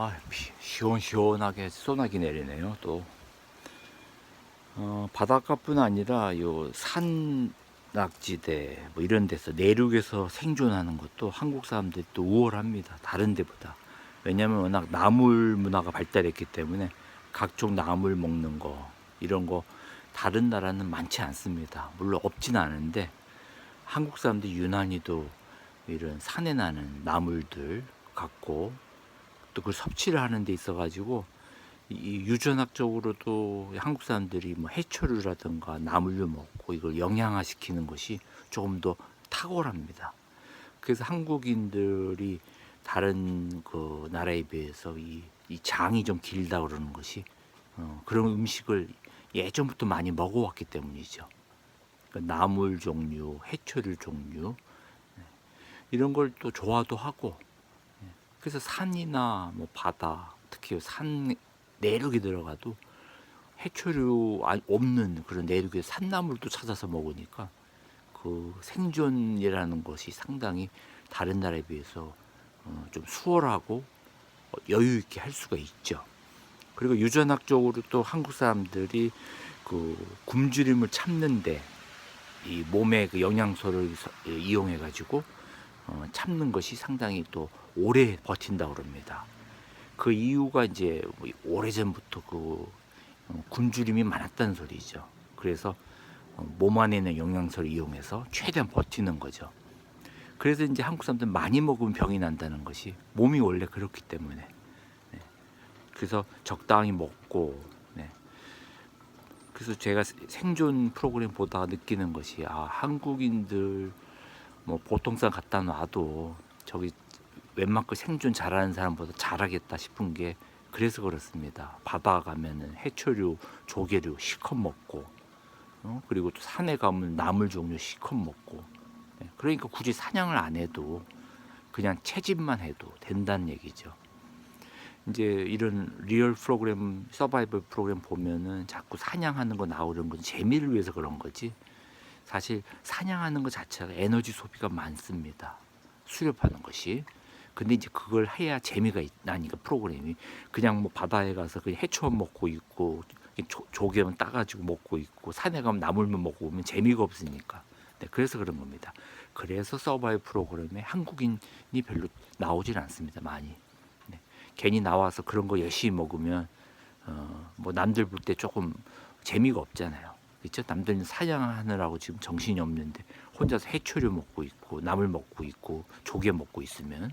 아, 비, 시원시원하게 소나기 내리네요. 또 어, 바닷가뿐 아니라 요 산 낙지대 뭐 이런 데서 내륙에서 생존하는 것도 한국 사람들이 또 우월합니다. 다른 데보다. 왜냐하면 워낙 나물 문화가 발달했기 때문에 각종 나물 먹는 거 이런 거 다른 나라는 많지 않습니다. 물론 없진 않은데 한국 사람들이 유난히도 이런 산에 나는 나물들 갖고 또 그걸 섭취를 하는 데 있어 가지고 이 유전학적으로도 한국 사람들이 뭐 해초류라든가 나물류 먹고 이걸 영양화 시키는 것이 조금 더 탁월합니다. 그래서 한국인들이 다른 그 나라에 비해서 이, 이 장이 좀 길다 그러는 것이 어, 그런 음식을 예전부터 많이 먹어왔기 때문이죠. 그러니까 나물 종류, 해초류 종류 네. 이런 걸 또 좋아도 하고 예. 그래서 산이나 뭐 바다 특히 산 내륙에 들어가도 해초류 아- 없는 그런 내륙의 산나물도 찾아서 먹으니까 그 생존이라는 것이 상당히 다른 나라에 비해서 어, 좀 수월하고 어, 여유 있게 할 수가 있죠. 그리고 유전학적으로 또 한국 사람들이 그 굶주림을 참는데 이 몸의 그 영양소를 이용해 가지고 어, 참는 것이 상당히 또 오래 버틴다 그럽니다. 그 이유가 이제 뭐 오래전부터 그 어, 굶주림이 많았다는 소리죠. 그래서 어, 몸 안에 있는 영양소를 이용해서 최대한 버티는 거죠. 그래서 이제 한국 사람들 많이 먹으면 병이 난다는 것이 몸이 원래 그렇기 때문에 네. 그래서 적당히 먹고 네. 그래서 제가 생존 프로그램 보다가 느끼는 것이 아 한국인들 뭐 보통 사람 갖다 놔도 저기 웬만큼 생존 잘하는 사람보다 잘하겠다 싶은 게 그래서 그렇습니다. 바다 가면은 해초류, 조개류 실컷 먹고, 어? 그리고 또 산에 가면 나물 종류 실컷 먹고. 네, 그러니까 굳이 사냥을 안 해도 그냥 채집만 해도 된다는 얘기죠. 이제 이런 리얼 프로그램, 서바이벌 프로그램 보면은 자꾸 사냥하는 거 나오는 건 재미를 위해서 그런 거지. 사실 사냥하는 것 자체가 에너지 소비가 많습니다. 수렵하는 것이. 근데 이제 그걸 해야 재미가 있- 나니까 프로그램이 그냥 뭐 바다에 가서 그냥 해초만 먹고 있고 조, 조개만 따가지고 먹고 있고 산에 가면 나물만 먹고 오면 재미가 없으니까 네, 그래서 그런 겁니다. 그래서 서바이벌 프로그램에 한국인이 별로 나오질 않습니다. 많이 네. 괜히 나와서 그런 거 열심히 먹으면 어, 뭐 남들 볼 때 조금 재미가 없잖아요. 그렇죠? 남들은 사냥하느라고 지금 정신이 없는데 혼자서 해초류 먹고 있고 나물 먹고 있고 조개 먹고 있으면